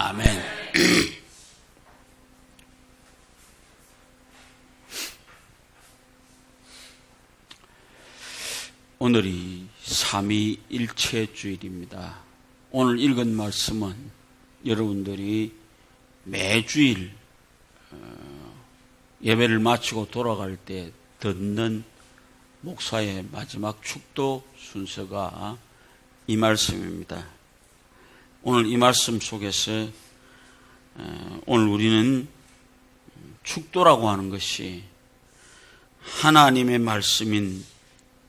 아멘. 오늘이 삼위일체 주일입니다. 오늘 읽은 말씀은 여러분들이 매주일 어, 예배를 마치고 돌아갈 때 듣는 목사의 마지막 축도 순서가 이 말씀입니다. 오늘 이 말씀 속에서 어, 오늘 우리는 축도라고 하는 것이 하나님의 말씀인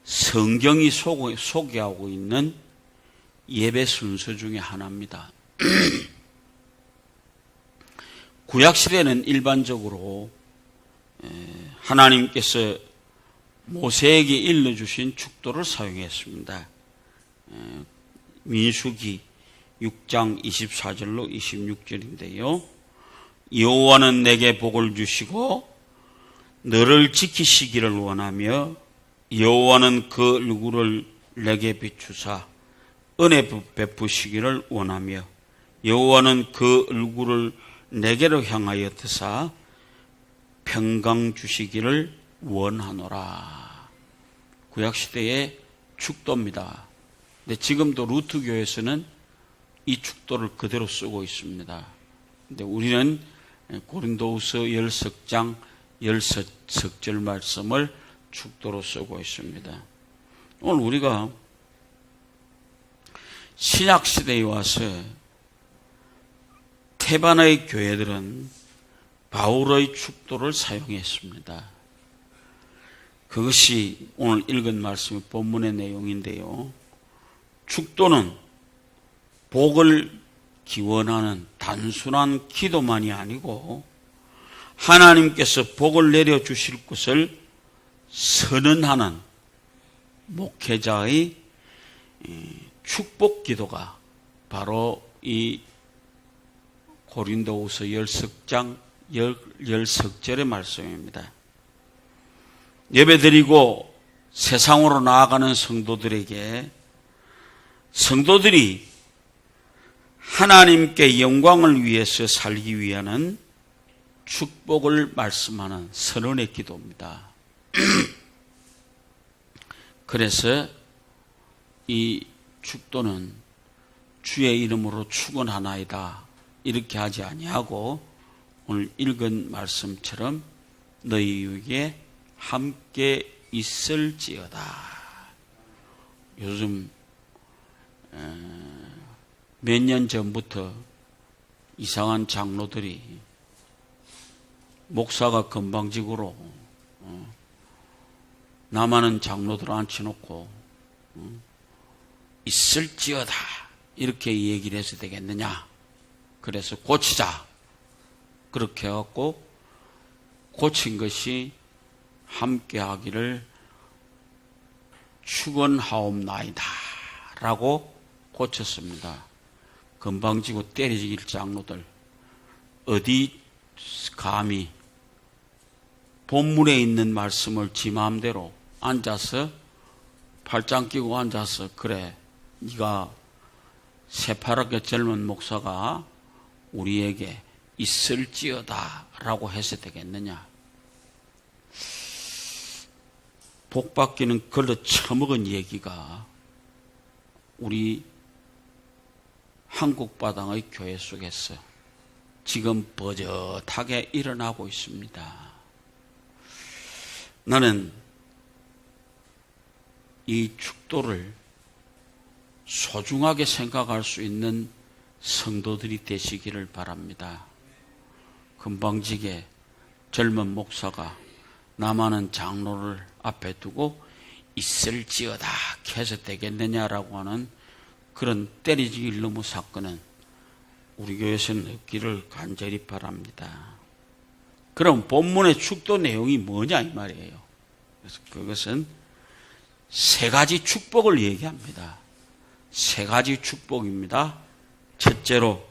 성경이 소개하고 있는 예배 순서 중에 하나입니다. 구약시대는 일반적으로 하나님께서 모세에게 일러주신 축도를 사용했습니다. 민수기 6장 24절로 26절인데요. 여호와는 내게 복을 주시고 너를 지키시기를 원하며 여호와는 그 얼굴을 내게 비추사 은혜 베푸시기를 원하며 여호와는 그 얼굴을 내게로 향하여 드사 평강 주시기를 원하노라. 구약 시대의 축도입니다. 근데 지금도 루트 교회에서는 이 축도를 그대로 쓰고 있습니다. 근데 우리는 고린도후서 열석장 열석절 말씀을 축도로 쓰고 있습니다. 오늘 우리가 신약 시대에 와서 태반의 교회들은 바울의 축도를 사용했습니다. 그것이 오늘 읽은 말씀의 본문의 내용인데요. 축도는 복을 기원하는 단순한 기도만이 아니고 하나님께서 복을 내려 주실 것을 선언하는 목회자의 축복 기도가 바로 이 고린도후서 열석장 열석절의 말씀입니다. 예배드리고 세상으로 나아가는 성도들에게 성도들이 하나님께 영광을 위해서 살기 위한 축복을 말씀하는 선언의 기도입니다. 그래서 이 축도는 주의 이름으로 축원하나이다 이렇게 하지 아니하고 오늘 읽은 말씀처럼 너희 에게 함께 있을지어다. 요즘 몇 년 전부터 이상한 장로들이 목사가 건방지고로 어, 남아는 장로들 앉혀놓고 어, 있을지어다 이렇게 얘기를 해서 되겠느냐. 그래서 고치자. 그렇게 해갖고 고친 것이 함께하기를 축원하옵나이다. 라고 고쳤습니다 건방지고 때리질 장로들 어디 감히 본문에 있는 말씀을 지 마음대로 앉아서 팔짱 끼고 앉아서 그래 네가 새파랗게 젊은 목사가 우리에게 있을지어다 라고 해서 되겠느냐? 복 받기는 걸러 처먹은 얘기가 우리 한국 바당의 교회 속에서 지금 버젓하게 일어나고 있습니다. 나는 이 축도를 소중하게 생각할 수 있는 성도들이 되시기를 바랍니다. 금방지게 젊은 목사가 남아는 장로를 앞에 두고 있을지어다 해서 되겠느냐라고 하는 그런 때리지 너무 사건은 우리 교회에서는 없기를 간절히 바랍니다. 그럼 본문의 축도 내용이 뭐냐 이 말이에요. 그래서 그것은 세 가지 축복을 얘기합니다. 세 가지 축복입니다. 첫째로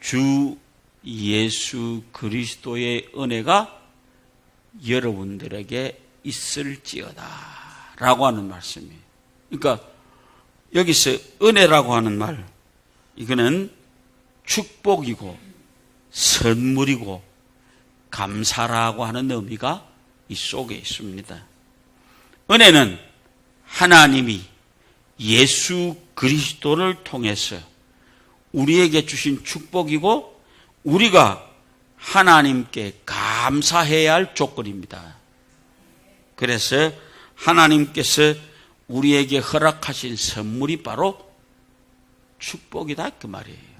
주 예수 그리스도의 은혜가 여러분들에게 있을지어다 라고 하는 말씀이에요. 그러니까 여기서 은혜라고 하는 말 이거는 축복이고 선물이고 감사라고 하는 의미가 이 속에 있습니다. 은혜는 하나님이 예수 그리스도를 통해서 우리에게 주신 축복이고 우리가 하나님께 감사해야 할 조건입니다. 그래서 하나님께서 우리에게 허락하신 선물이 바로 축복이다 그 말이에요.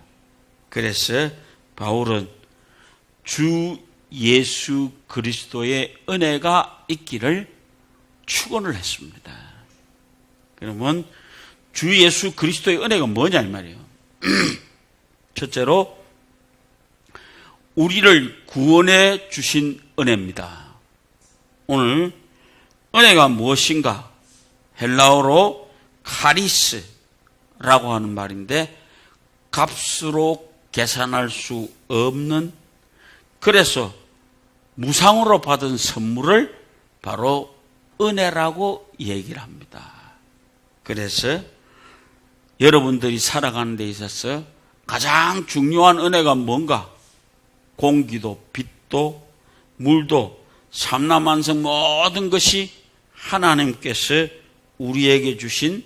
그래서 바울은 주 예수 그리스도의 은혜가 있기를 축원을 했습니다. 그러면 주 예수 그리스도의 은혜가 뭐냐 이 말이에요. 첫째로 우리를 구원해 주신 은혜입니다. 오늘 은혜가 무엇인가? 헬라어로 카리스라고 하는 말인데 값으로 계산할 수 없는 그래서 무상으로 받은 선물을 바로 은혜라고 얘기를 합니다. 그래서 여러분들이 살아가는 데 있어서 가장 중요한 은혜가 뭔가? 공기도, 빛도, 물도, 삼라만성 모든 것이 하나님께서 우리에게 주신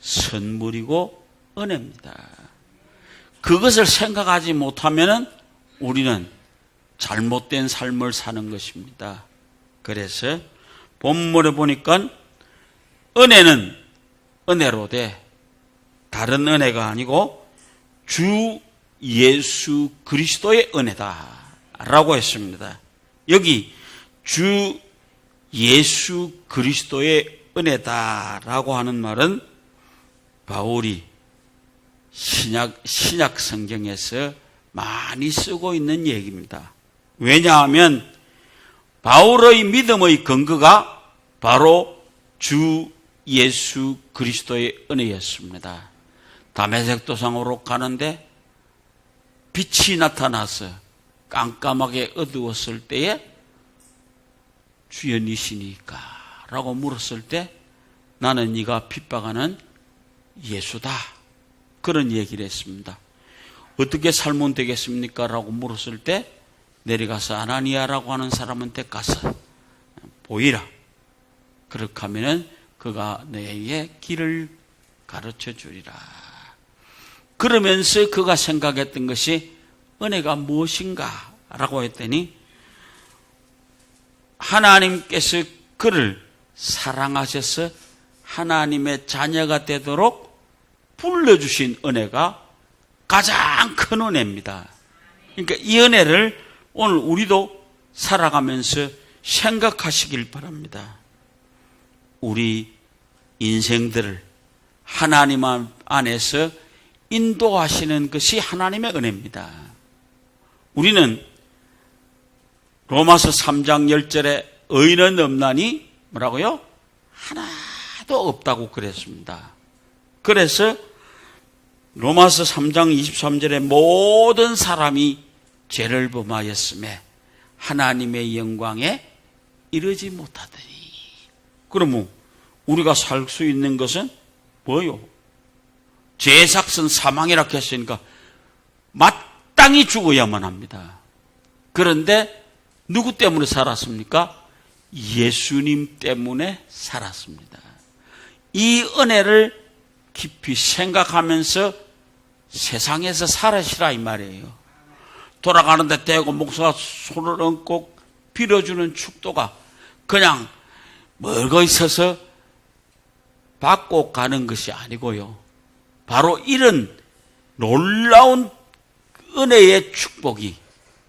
선물이고 은혜입니다. 그것을 생각하지 못하면 우리는 잘못된 삶을 사는 것입니다. 그래서 본문에 보니까 은혜는 은혜로 돼 다른 은혜가 아니고 주 예수 그리스도의 은혜다 라고 했습니다. 여기 주 예수 그리스도의 은혜다라고 하는 말은 바울이 신약, 신약 성경에서 많이 쓰고 있는 얘기입니다. 왜냐하면 바울의 믿음의 근거가 바로 주 예수 그리스도의 은혜였습니다. 담에색 도상으로 가는데 빛이 나타나서 깜깜하게 어두웠을 때에 주연이시니까 라고 물었을 때 나는 네가 핍박하는 예수다. 그런 얘기를 했습니다. 어떻게 살면 되겠습니까? 라고 물었을 때 내려가서 아나니아라고 하는 사람한테 가서 보이라. 그렇게 하면은 그가 너에게 길을 가르쳐 주리라. 그러면서 그가 생각했던 것이 은혜가 무엇인가? 라고 했더니 하나님께서 그를 사랑하셔서 하나님의 자녀가 되도록 불러주신 은혜가 가장 큰 은혜입니다. 그러니까 이 은혜를 오늘 우리도 살아가면서 생각하시길 바랍니다. 우리 인생들을 하나님 안에서 인도하시는 것이 하나님의 은혜입니다. 우리는 로마서 3장 10절에 의는 없나니 뭐라고요? 하나도 없다고 그랬습니다. 그래서 로마서 3장 23절에 모든 사람이 죄를 범하였음에 하나님의 영광에 이르지 못하더니 그러면 우리가 살 수 있는 것은 뭐요? 죄삭선 사망이라 했으니까 마땅히 죽어야만 합니다. 그런데 누구 때문에 살았습니까? 예수님 때문에 살았습니다. 이 은혜를 깊이 생각하면서 세상에서 살으시라 이 말이에요. 돌아가는데 대고 목사가 손을 얹고 빌어주는 축도가 그냥 멀고 있어서 받고 가는 것이 아니고요. 바로 이런 놀라운 은혜의 축복이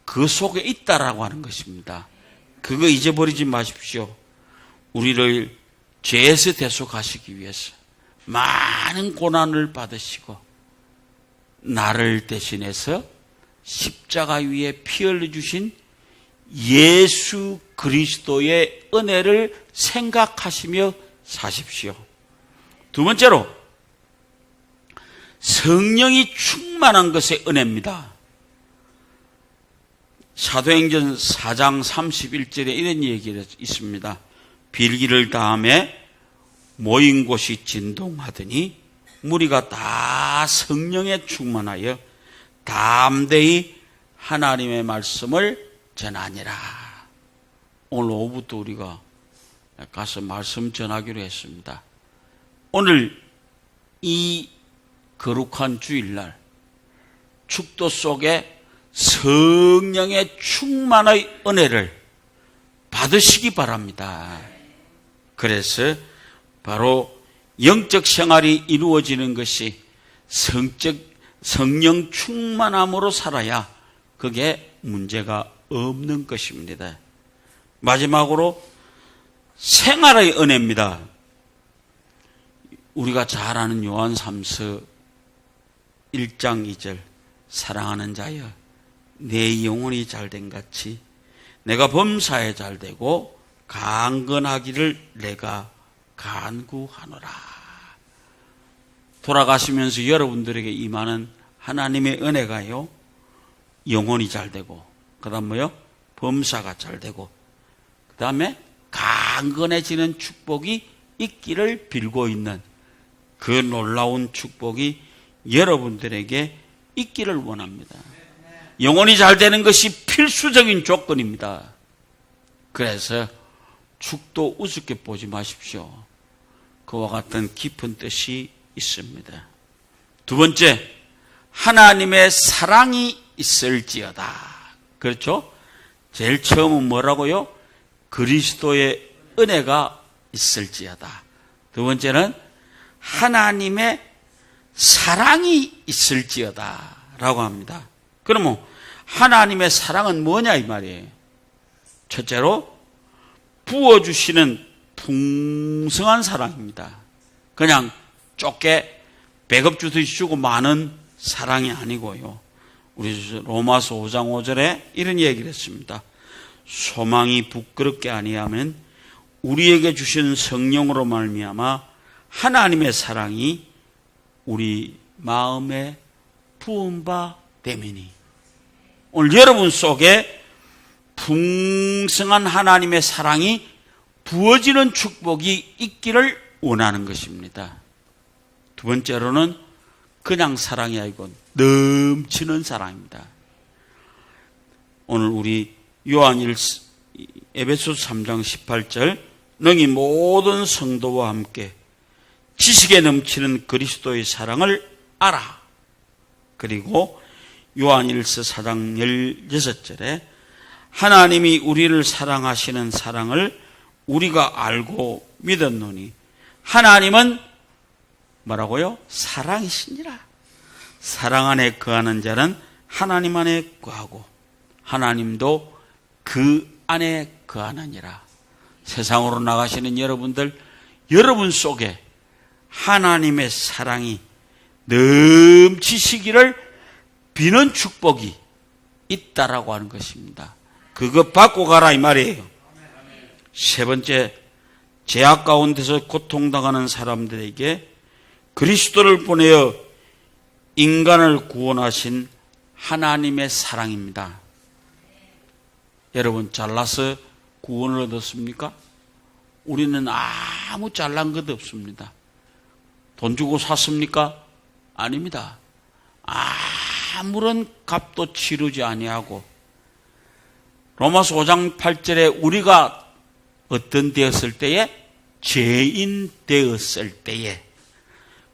그 속에 있다라고 하는 것입니다. 그거 잊어버리지 마십시오. 우리를 죄에서 대속하시기 위해서 많은 고난을 받으시고 나를 대신해서 십자가 위에 피 흘려 주신 예수 그리스도의 은혜를 생각하시며 사십시오. 두 번째로 성령이 충만한 것의 은혜입니다. 사도행전 4장 31절에 이런 얘기가 있습니다. 빌기를 다음에 모인 곳이 진동하더니 무리가 다 성령에 충만하여 담대히 하나님의 말씀을 전하니라. 오늘 오후부터 우리가 가서 말씀 전하기로 했습니다. 오늘 이 거룩한 주일날 축도 속에 성령의 충만의 은혜를 받으시기 바랍니다. 그래서 바로 영적 생활이 이루어지는 것이 성적 성령 충만함으로 살아야 그게 문제가 없는 것입니다. 마지막으로 생활의 은혜입니다. 우리가 잘 아는 요한 3서 1장 2절 사랑하는 자여 내 영혼이 잘된 같이 내가 범사에 잘되고 강건하기를 내가 간구하노라. 돌아가시면서 여러분들에게 임하는 하나님의 은혜가요. 영혼이 잘되고 그다음 뭐요? 범사가 잘되고 그다음에 강건해지는 축복이 있기를 빌고 있는 그 놀라운 축복이 여러분들에게 있기를 원합니다. 영혼이 잘 되는 것이 필수적인 조건입니다. 그래서 축도 우습게 보지 마십시오. 그와 같은 깊은 뜻이 있습니다. 두 번째, 하나님의 사랑이 있을지어다. 그렇죠? 제일 처음은 뭐라고요? 그리스도의 은혜가 있을지어다. 두 번째는 하나님의 사랑이 있을지어다. 라고 합니다. 그러면 하나님의 사랑은 뭐냐 이 말이에요. 첫째로 부어주시는 풍성한 사랑입니다. 그냥 좁게 배급 주듯이 주고 많은 사랑이 아니고요. 우리 로마서 5장 5절에 이런 얘기를 했습니다. 소망이 부끄럽게 아니하면 우리에게 주신 성령으로 말미암아 하나님의 사랑이 우리 마음에 부은 바 되미니 오늘 여러분 속에 풍성한 하나님의 사랑이 부어지는 축복이 있기를 원하는 것입니다. 두 번째로는 그냥 사랑이 아니고 넘치는 사랑입니다. 오늘 우리 요한 1, 에베소 3장 18절 너희 모든 성도와 함께 지식에 넘치는 그리스도의 사랑을 알아. 그리고 요한 1서 4장 16절에 하나님이 우리를 사랑하시는 사랑을 우리가 알고 믿었노니 하나님은 뭐라고요? 사랑이시니라. 사랑 안에 거하는 자는 하나님 안에 거하고 하나님도 그 안에 거하느니라. 세상으로 나가시는 여러분들 여러분 속에 하나님의 사랑이 넘치시기를 비는 축복이 있다라고 하는 것입니다. 그거 받고 가라 이 말이에요. 세 번째, 제약 가운데서 고통당하는 사람들에게 그리스도를 보내어 인간을 구원하신 하나님의 사랑입니다. 여러분, 잘나서 구원을 얻었습니까? 우리는 아무 잘난 것 없습니다. 돈 주고 샀습니까? 아닙니다. 아 무런 값도 치르지 아니하고 로마서 5장 8절에 우리가 어떤 되었을 때에 죄인 되었을 때에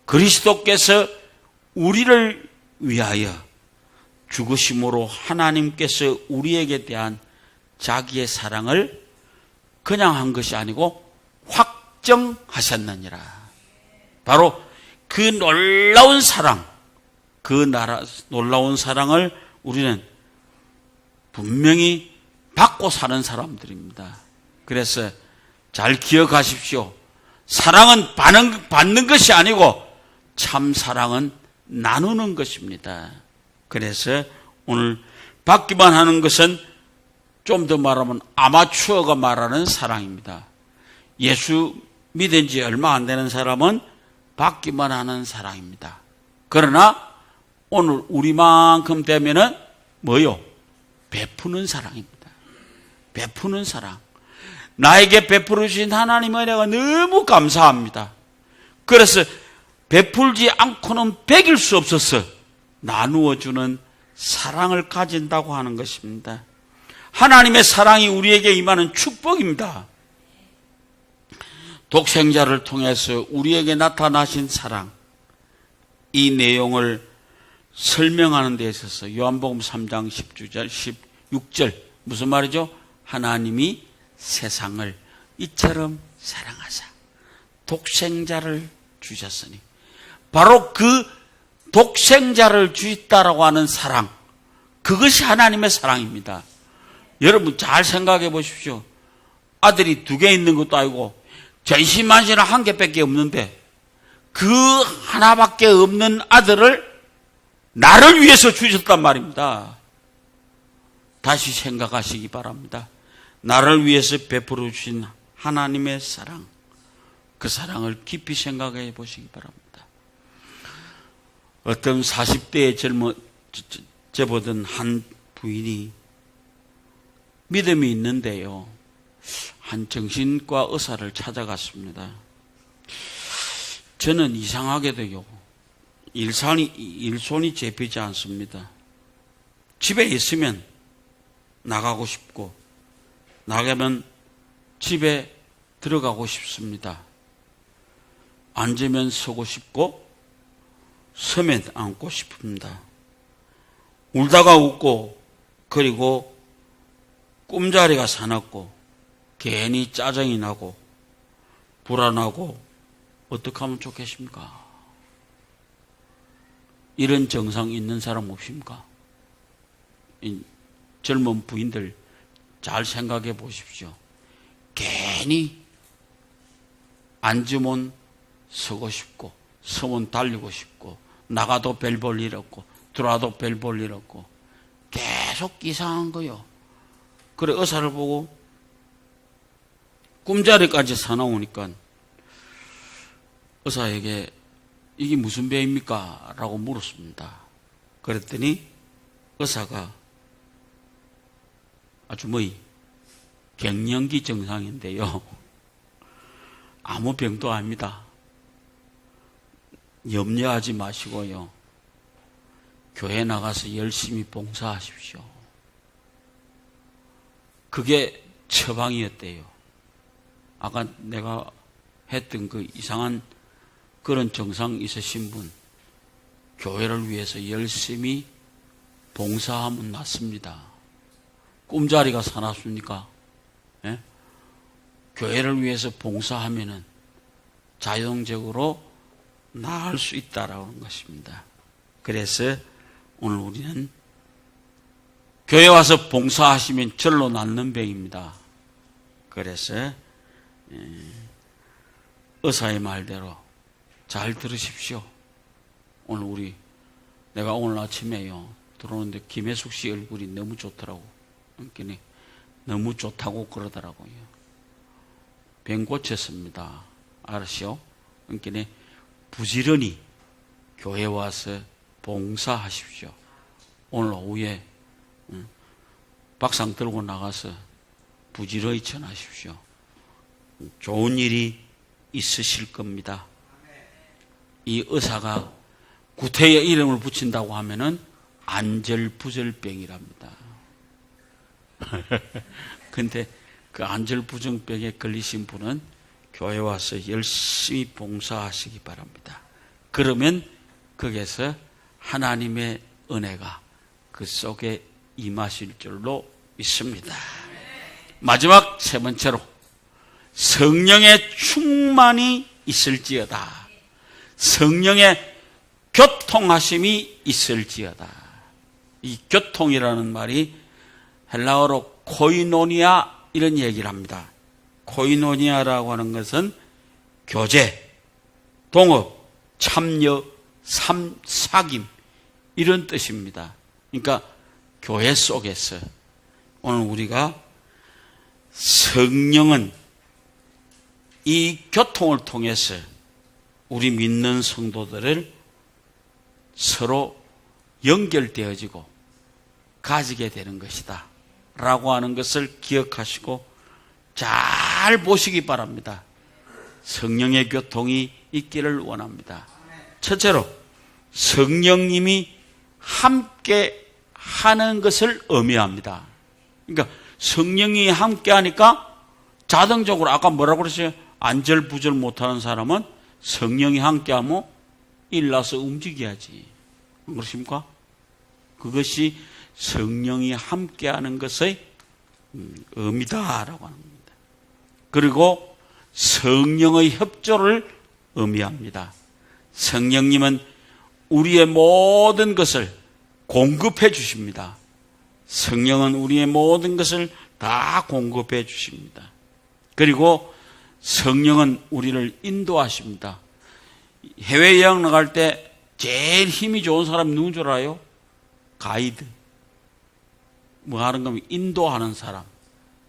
그리스도께서 우리를 위하여 죽으심으로 하나님께서 우리에게 대한 자기의 사랑을 그냥 한 것이 아니고 확정하셨느니라. 바로 그 놀라운 사랑, 그 나라, 놀라운 사랑을 우리는 분명히 받고 사는 사람들입니다. 그래서 잘 기억하십시오. 사랑은 받는, 받는 것이 아니고 참 사랑은 나누는 것입니다. 그래서 오늘 받기만 하는 것은 좀 더 말하면 아마추어가 말하는 사랑입니다. 예수 믿은 지 얼마 안 되는 사람은 받기만 하는 사랑입니다. 그러나 오늘 우리만큼 되면은 뭐요? 베푸는 사랑입니다. 베푸는 사랑. 나에게 베풀어 주신 하나님의 은혜가 너무 감사합니다. 그래서 베풀지 않고는 베길 수 없어서 나누어 주는 사랑을 가진다고 하는 것입니다. 하나님의 사랑이 우리에게 임하는 축복입니다. 독생자를 통해서 우리에게 나타나신 사랑, 이 내용을 설명하는 데 있어서 요한복음 3장 10절, 16절, 무슨 말이죠? 하나님이 세상을 이처럼 사랑하사 독생자를 주셨으니 바로 그 독생자를 주있다라고 하는 사랑 그것이 하나님의 사랑입니다. 여러분 잘 생각해 보십시오. 아들이 두 개 있는 것도 아니고 전시만시는 한 개밖에 없는데 그 하나밖에 없는 아들을 나를 위해서 주셨단 말입니다. 다시 생각하시기 바랍니다. 나를 위해서 베풀어 주신 하나님의 사랑, 그 사랑을 깊이 생각해 보시기 바랍니다. 어떤 40대의 젊은, 제보던 한 부인이 믿음이 있는데요. 한 정신과 의사를 찾아갔습니다. 저는 이상하게도요, 일산이, 일손이 잡히지 않습니다. 집에 있으면 나가고 싶고, 나가면 집에 들어가고 싶습니다. 앉으면 서고 싶고, 서면 앉고 싶습니다. 울다가 웃고, 그리고 꿈자리가 사납고, 괜히 짜증이 나고, 불안하고, 어떻게 하면 좋겠습니까? 이런 정상 있는 사람 없습니까? 젊은 부인들 잘 생각해 보십시오. 괜히 앉으면 서고 싶고, 서면 달리고 싶고, 나가도 별 볼 일 없고, 들어와도 별 볼 일 없고, 계속 이상한 거요. 그래, 의사를 보고 꿈자리까지 사나오니까 의사에게 이게 무슨 병입니까? 라고 물었습니다. 그랬더니 의사가 아주 뭐 갱년기 증상인데요. 아무 병도 아닙니다. 염려하지 마시고요. 교회 나가서 열심히 봉사하십시오. 그게 처방이었대요. 아까 내가 했던 그 이상한 그런 정상 있으신 분, 교회를 위해서 열심히 봉사하면 낫습니다. 꿈자리가 사납습니까? 예? 교회를 위해서 봉사하면은 자동적으로 나을 수 있다라는 것입니다. 그래서 오늘 우리는 교회 와서 봉사하시면 절로 낫는 병입니다. 그래서 예, 의사의 말대로 잘 들으십시오. 오늘 우리 내가 오늘 아침에요 들어오는데 김혜숙 씨 얼굴이 너무 좋더라고. 그러니까 너무 좋다고 그러더라고요. 병 고쳤습니다. 알았시오? 그러니까 부지런히 교회 와서 봉사하십시오. 오늘 오후에 박상 들고 나가서 부지런히 전하십시오. 좋은 일이 있으실 겁니다. 이 의사가 구태의 이름을 붙인다고 하면은 안절부절병이랍니다. 근데 그 안절부절병에 걸리신 분은 교회 와서 열심히 봉사하시기 바랍니다. 그러면 거기에서 하나님의 은혜가 그 속에 임하실 줄로 믿습니다. 마지막 세 번째로 성령의 충만이 있을지어다. 성령의 교통하심이 있을지어다. 이 교통이라는 말이 헬라어로 코이노니아 이런 얘기를 합니다. 코이노니아라고 하는 것은 교제, 동업, 참여, 삼, 사김 이런 뜻입니다. 그러니까 교회 속에서 오늘 우리가 성령은 이 교통을 통해서 우리 믿는 성도들을 서로 연결되어지고 가지게 되는 것이다. 라고 하는 것을 기억하시고 잘 보시기 바랍니다. 성령의 교통이 있기를 원합니다. 첫째로 성령님이 함께 하는 것을 의미합니다. 그러니까 성령이 함께 하니까 자동적으로 아까 뭐라고 그랬어요? 안절부절 못하는 사람은 성령이 함께하면 일나서 움직여야지. 안 그렇습니까? 그것이 성령이 함께하는 것의 음, 의미다라고 하는 겁니다. 그리고 성령의 협조를 의미합니다. 성령님은 우리의 모든 것을 공급해 주십니다. 성령은 우리의 모든 것을 다 공급해 주십니다. 그리고 성령은 우리를 인도하십니다. 해외 여행 나갈 때 제일 힘이 좋은 사람이 누군 줄 알아요? 가이드. 뭐 하는 거면 인도하는 사람.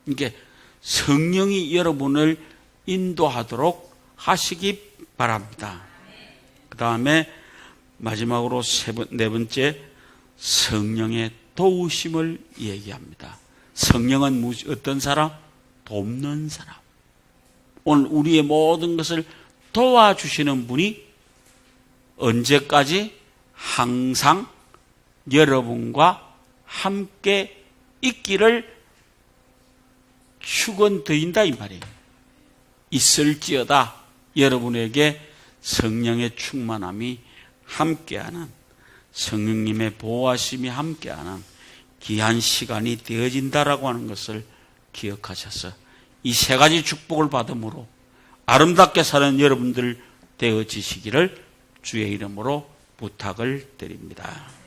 이게 성령이 여러분을 인도하도록 하시기 바랍니다. 그 다음에 마지막으로 세 번, 네 번째 성령의 도우심을 얘기합니다. 성령은 어떤 사람? 돕는 사람. 오늘 우리의 모든 것을 도와주시는 분이 언제까지 항상 여러분과 함께 있기를 축원드린다 이 말이에요. 있을지어다 여러분에게 성령의 충만함이 함께하는 성령님의 보호하심이 함께하는 귀한 시간이 되어진다라고 하는 것을 기억하셔서 이 세 가지 축복을 받음으로 아름답게 사는 여러분들 되어지시기를 주의 이름으로 부탁을 드립니다.